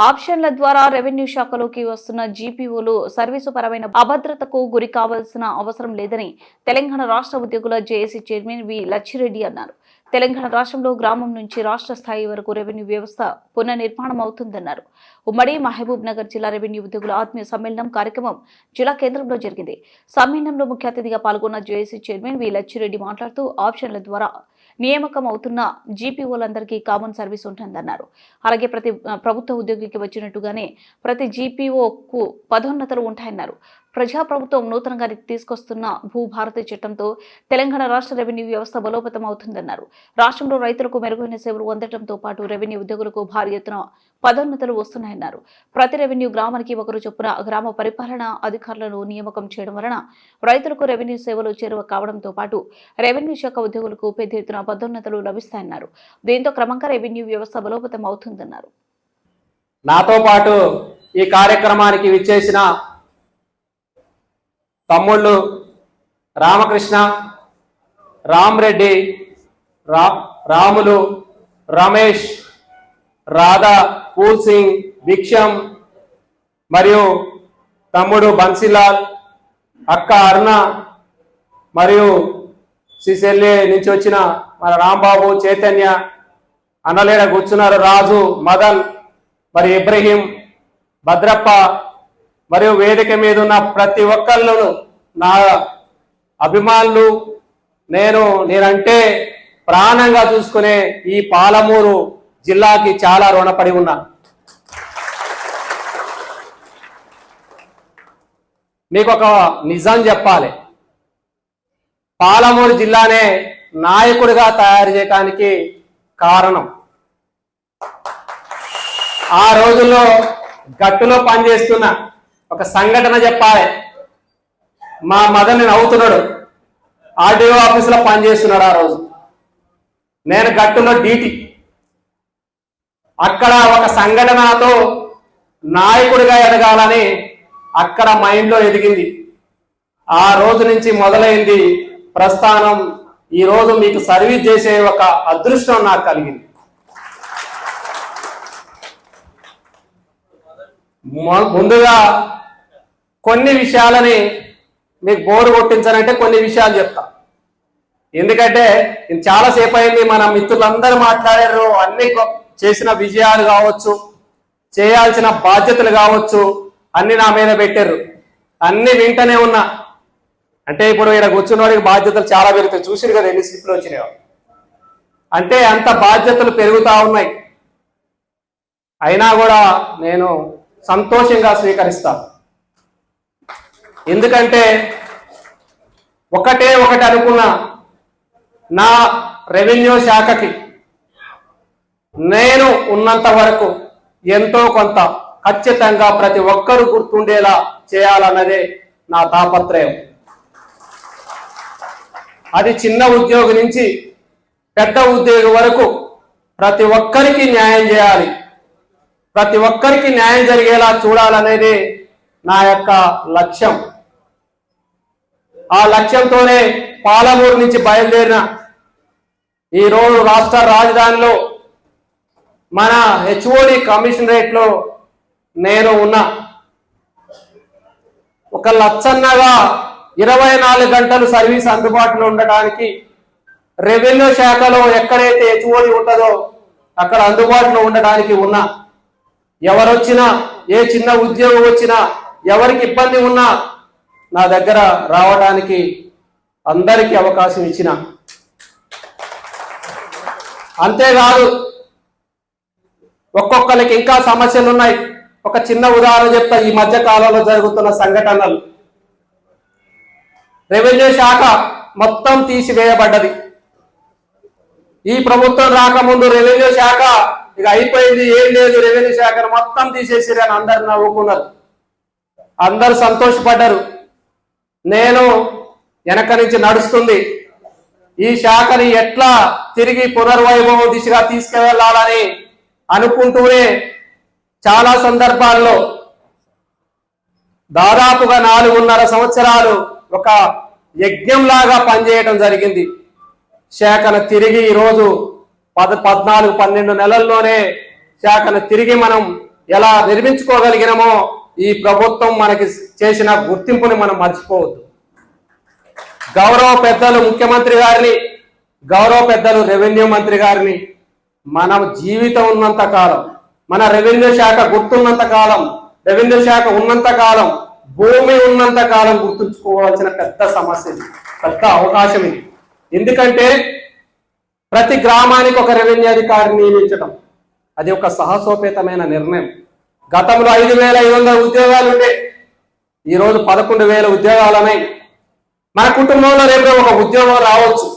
ఆప్షన్ల ద్వారా రెవెన్యూ శాఖలోకి వస్తున్న జీపీఓలు సర్వీసు పరమైన అభద్రతకు గురి కావాల్సిన అవసరం లేదని తెలంగాణ రాష్ట్ర ఉద్యోగుల జేఏసీ చైర్మన్ వి లచ్చిరెడ్డి అన్నారు. తెలంగాణ రాష్ట్రంలో గ్రామం నుంచి రాష్ట్ర స్థాయి వరకు రెవెన్యూ వ్యవస్థ పునర్నిర్మాణం అవుతుందన్నారు ఉమ్మడి మహబూబ్ నగర్ జిల్లా రెవెన్యూ ఉద్యోగుల ఆత్మీయ సమ్మేళనం కార్యక్రమం జిల్లా కేంద్రంలో జరిగింది. సమ్మేళనంలో ముఖ్య అతిథిగా పాల్గొన్న జేఏసీ చైర్మన్ వి లచ్చిరెడ్డి మాట్లాడుతూ ఆప్షన్ల ద్వారా నియామకం అవుతున్న జీపీఓలందరికీ కామన్ సర్వీస్ ఉంటుందన్నారు. అలాగే ప్రతి ప్రభుత్వ ఉద్యోగికి వచ్చినట్టుగానే ప్రతి జీపీఓకు పదోన్నతలు ఉంటాయన్నారు. ప్రజాప్రభుత్వం నూతనంగా తీసుకొస్తున్న భూభారతి చట్టంతో తెలంగాణ రాష్ట్ర రెవెన్యూ వ్యవస్థ బలోపేతం అవుతుందన్నారు రాష్ట్రంలో రైతులకు మెరుగైన సేవలు అందడంతో పాటు రెవెన్యూ ఉద్యోగులకు భారీ ఎత్తున పదోన్నతులు వస్తున్నాయన్నారు. ప్రతి రెవెన్యూ గ్రామానికి ఒకరు చొప్పున గ్రామ పరిపాలన అధికారులను నియామకం చేయడం వలన రైతులకు రెవెన్యూ సేవలు చేరువ కావడంతో పాటు రెవెన్యూ శాఖ ఉద్యోగులకు పెద్ద ఎత్తున పదోన్నతులు లభిస్తాయన్నారు. దీంతో క్రమంగా రెవెన్యూ వ్యవస్థ బలోపేతం అవుతుందన్నారు నాతో పాటు ఈ కార్యక్రమానికి విచ్చేసిన తమ్ముళ్ళు రామకృష్ణ రామ్రెడ్డి రా రాములు రమేష్ రాధా పూల్ సింగ్ భిక్షం మరియు తమ్ముడు బన్సీలాల్ అక్క అరుణ మరియు సిసెల్లి నుంచి వచ్చిన మన రాంబాబు చైతన్య అన్నలేడ కూర్చున్నారు రాజు మదన్ మరి ఇబ్రహీం భద్రప్ప మరియు వేదిక మీద ఉన్న ప్రతి ఒక్కళ్ళను నా అభిమానులు నేను నేనంటే ప్రాణంగా చూసుకునే ఈ పాలమూరు జిల్లాకి చాలా రుణపడి ఉన్నా. మీకు ఒక నిజం చెప్పాలి. పాలమూరు జిల్లానే నాయకుడిగా తయారు చేయడానికి కారణం. ఆ రోజుల్లో గట్టులో పనిచేస్తున్న ఒక సంఘటన చెప్పాలి. మా మదన్ నవ్వుతున్నాడు ఆర్డీఓ ఆఫీసులో పనిచేస్తున్నాడు ఆ రోజు. నేను గట్టులో డీటీ. అక్కడ ఒక సంఘటనతో నాయకుడిగా ఎదగాలని అక్కడ మైండ్లో ఎదిగింది. ఆ రోజు నుంచి మొదలైంది ప్రస్థానం. ఈ రోజు మీకు సర్వీస్ చేసే ఒక అదృష్టం నాకు కలిగింది. ముందుగా కొన్ని విషయాలని మీకు బోరు కొట్టించాలంటే కొన్ని విషయాలు చెప్తా. ఎందుకంటే చాలాసేపు అయింది మన మిత్రులందరూ మాట్లాడారు అన్ని చేసిన విజయాలు కావచ్చు చేయాల్సిన బాధ్యతలు కావచ్చు అన్ని నా మీద పెట్టారు. అన్ని వింటనే ఉన్నా. అంటే ఇప్పుడు ఇక్కడ కూర్చున్నవాడికి బాధ్యతలు చాలా పెరుగుతాయి. చూసిరు కదా ఎన్ని స్లిప్లు వచ్చినాయో. అంటే అంత బాధ్యతలు పెరుగుతూ ఉన్నాయి. అయినా కూడా నేను సంతోషంగా స్వీకరిస్తాను. ఎందుకంటే ఒకటే ఒకటి అనుకున్నా నా రెవెన్యూ శాఖకి నేను ఉన్నంత వరకు ఎంతో కొంత ఖచ్చితంగా ప్రతి ఒక్కరూ గుర్తుండేలా చేయాలన్నదే నా తాపత్రయం. అది చిన్న ఉద్యోగి నుంచి పెద్ద ఉద్యోగి వరకు ప్రతి ఒక్కరికి న్యాయం చేయాలి. ప్రతి ఒక్కరికి న్యాయం జరిగేలా చూడాలనేది నా యొక్క లక్ష్యం. ఆ లక్ష్యంతోనే పాలమూరు నుంచి బయలుదేరిన ఈ రోజు రాష్ట్ర రాజధానిలో మన హెచ్ఓడి కమిషనరేట్లో నేను ఉన్నా ఒక లచ్చన్నగా ఇరవై నాలుగు గంటలు సర్వీస్ అందుబాటులో ఉండడానికి రెవెన్యూ శాఖలో ఎక్కడైతే హెచ్ఓడి ఉంటుందో అక్కడ అందుబాటులో ఉండడానికి ఉన్నా ఎవరొచ్చినా ఏ చిన్న ఉద్యోగం వచ్చినా ఎవరికి ఇబ్బంది ఉన్నా నా దగ్గర రావడానికి అందరికీ అవకాశం ఇచ్చిన అంతేకాదు ఒక్కొక్కరికి ఇంకా సమస్యలు ఉన్నాయి ఒక చిన్న ఉదాహరణ చెప్తా ఈ మధ్య కాలంలో జరుగుతున్న సంఘటనలు. రెవెన్యూ శాఖ మొత్తం తీసివేయబడ్డది. ఈ ప్రభుత్వం రాకముందు రెవెన్యూ శాఖ ఇక అయిపోయింది ఏం లేదు రెవెన్యూ శాఖను మొత్తం తీసేసిరని అందరు నవ్వుకున్నారు. అందరు సంతోషపడ్డారు. నేను వెనక నుంచి నడుస్తుంది. ఈ శాఖని ఎట్లా తిరిగి పునర్వైభవం దిశగా తీసుకువెళ్ళాలని అనుకుంటూనే చాలా సందర్భాల్లో దాదాపుగా నాలుగున్నర సంవత్సరాలు ఒక యజ్ఞంలాగా పనిచేయడం జరిగింది. శాఖను తిరిగి ఈరోజు పద పద్నాలుగు పన్నెండు నెలల్లోనే శాఖను తిరిగి మనం ఎలా నిర్మించుకోగలిగినామో ఈ ప్రభుత్వం మనకి చేసిన గుర్తింపుని మనం మర్చిపోవద్దు. గౌరవ పెద్దలు ముఖ్యమంత్రి గారిని గౌరవ పెద్దలు రెవెన్యూ మంత్రి గారిని మనం జీవితం ఉన్నంత కాలం మన రెవెన్యూ శాఖ గుర్తున్నంత కాలం రెవెన్యూ శాఖ ఉన్నంత కాలం భూమి ఉన్నంత కాలం గుర్తుంచుకోవాల్సిన పెద్ద సమస్య ఇది పెద్ద అవకాశం ఇది. ఎందుకంటే ప్రతి గ్రామానికి ఒక రెవెన్యూ అధికారిని నియమించడం అది ఒక సాహసోపేతమైన నిర్ణయం. గతంలో ఐదు వేల ఐదు వందల ఉద్యోగాలు ఉండే. ఈరోజు పదకొండు వేల ఉద్యోగాలు మన కుటుంబంలో రేపు ఒక ఉద్యోగం రావచ్చు.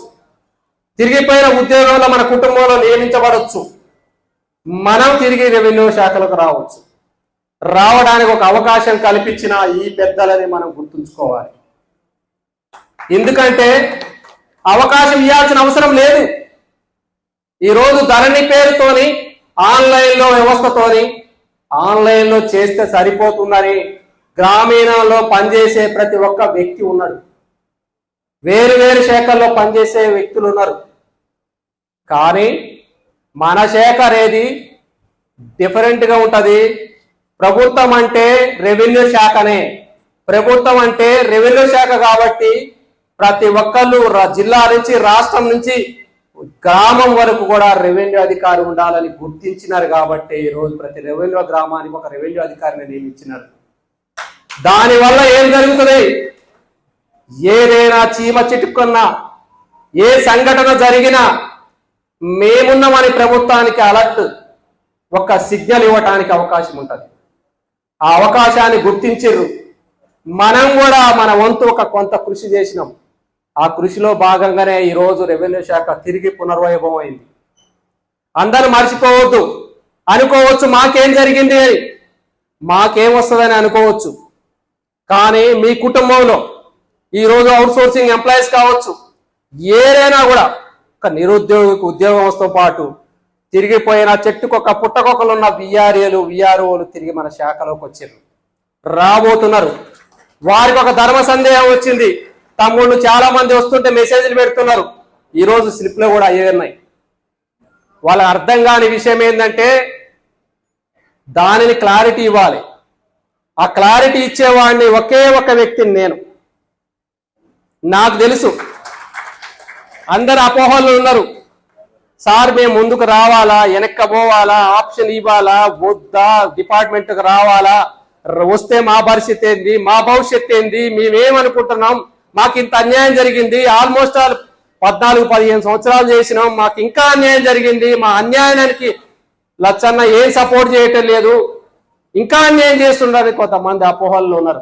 తిరిగిపోయిన ఉద్యోగంలో మన కుటుంబంలో నియమించబడవచ్చు మనం తిరిగి రెవెన్యూ శాఖలకు రావచ్చు. రావడానికి ఒక అవకాశం కల్పించిన ఈ పెద్దలని మనం గుర్తుంచుకోవాలి. ఎందుకంటే అవకాశం ఇవ్వాల్సిన అవసరం లేదు. ఈరోజు ధరణి పేరుతోని ఆన్లైన్లో వ్యవస్థతోని ఆన్లైన్లో చేస్తే సరిపోతుందని గ్రామీణంలో పనిచేసే ప్రతి ఒక్క వ్యక్తి ఉన్నాడు. వేరు వేరు శాఖల్లో పనిచేసే వ్యక్తులు ఉన్నారు. కానీ మన శాఖ అనేది డిఫరెంట్గా ఉంటుంది. ప్రభుత్వం అంటే రెవెన్యూ శాఖనే. ప్రభుత్వం అంటే రెవెన్యూ శాఖ కాబట్టి ప్రతి ఒక్కళ్ళు జిల్లా నుంచి రాష్ట్రం నుంచి గ్రామం వరకు కూడా రెవెన్యూ అధికారి ఉండాలని గుర్తించినారు కాబట్టి ఈ రోజు ప్రతి రెవెన్యూ గ్రామానికి ఒక రెవెన్యూ అధికారిని నియమించినారు. దానివల్ల ఏం జరుగుతుంది? ఏదైనా చీమ చిటుక్కున్నా ఏ సంఘటన జరిగినా మేమున్నామని ప్రభుత్వానికి అలర్ట్ ఒక సిగ్నల్ ఇవ్వటానికి అవకాశం ఉంటుంది. ఆ అవకాశాన్ని గుర్తించరు మనం కూడా మన వంతు ఒక కొంత కృషి చేసినాం. ఆ కృషిలో భాగంగానే ఈరోజు రెవెన్యూ శాఖ తిరిగి పునర్వైభవం అయింది అందరూ మర్చిపోవద్దు. అనుకోవచ్చు మాకేం జరిగింది? అని మాకేం వస్తుందని అనుకోవచ్చు. కానీ మీ కుటుంబంలో ఈరోజు రోజు అవుట్ సోర్సింగ్ ఎంప్లాయీస్ కావచ్చు. ఏదైనా కూడా ఒక నిరుద్యోగికి ఉద్యోగంతో పాటు తిరిగిపోయిన చెట్టుకు ఒక పుట్టకొకలు ఉన్న విఆర్ఏలు విఆర్ఓలు తిరిగి మన శాఖలోకి వచ్చారు రాబోతున్నారు. వారికి ఒక ధర్మ సందేహం వచ్చింది. తమ్ముళ్ళు చాలా మంది వస్తుంటే మెసేజ్లు పెడుతున్నారు. ఈరోజు స్లిప్లో కూడా అయ్యే ఉన్నాయి. వాళ్ళకి అర్థం కాని విషయం ఏంటంటే దానిని క్లారిటీ ఇవ్వాలి. ఆ క్లారిటీ ఇచ్చేవాడిని ఒకే ఒక వ్యక్తిని నేను. నాకు తెలుసు. అందరు అపోహలు ఉన్నారు. సార్ మేము ముందుకు రావాలా? వెనక్క పోవాలా? ఆప్షన్ ఇవ్వాలా? వద్దా? డిపార్ట్మెంట్కి రావాలా? వస్తే మా పరిస్థితి ఏంది? మా భవిష్యత్ ఏంది? మేమేమనుకుంటున్నాం? మాకు ఇంత అన్యాయం జరిగింది. ఆల్మోస్ట్ ఆల్ పద్నాలుగు పదిహేను సంవత్సరాలు చేసినాం. మాకు ఇంకా అన్యాయం జరిగింది. మా అన్యాయానికి లచ్చన్న ఏం సపోర్ట్ చేయటం లేదు. ఇంకా అన్యాయం చేస్తుండని కొంతమంది అపోహల్లో ఉన్నారు.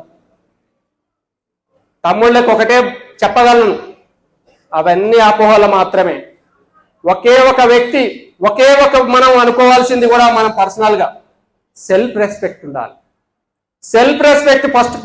తమ్ముళ్ళకి ఒకటే చెప్పగలను. అవన్నీ అపోహలు మాత్రమే. ఒకే ఒక వ్యక్తి ఒకే ఒక మనం అనుకోవాల్సింది కూడా మనం పర్సనల్గా సెల్ఫ్ రెస్పెక్ట్ ఉండాలి. Self respect first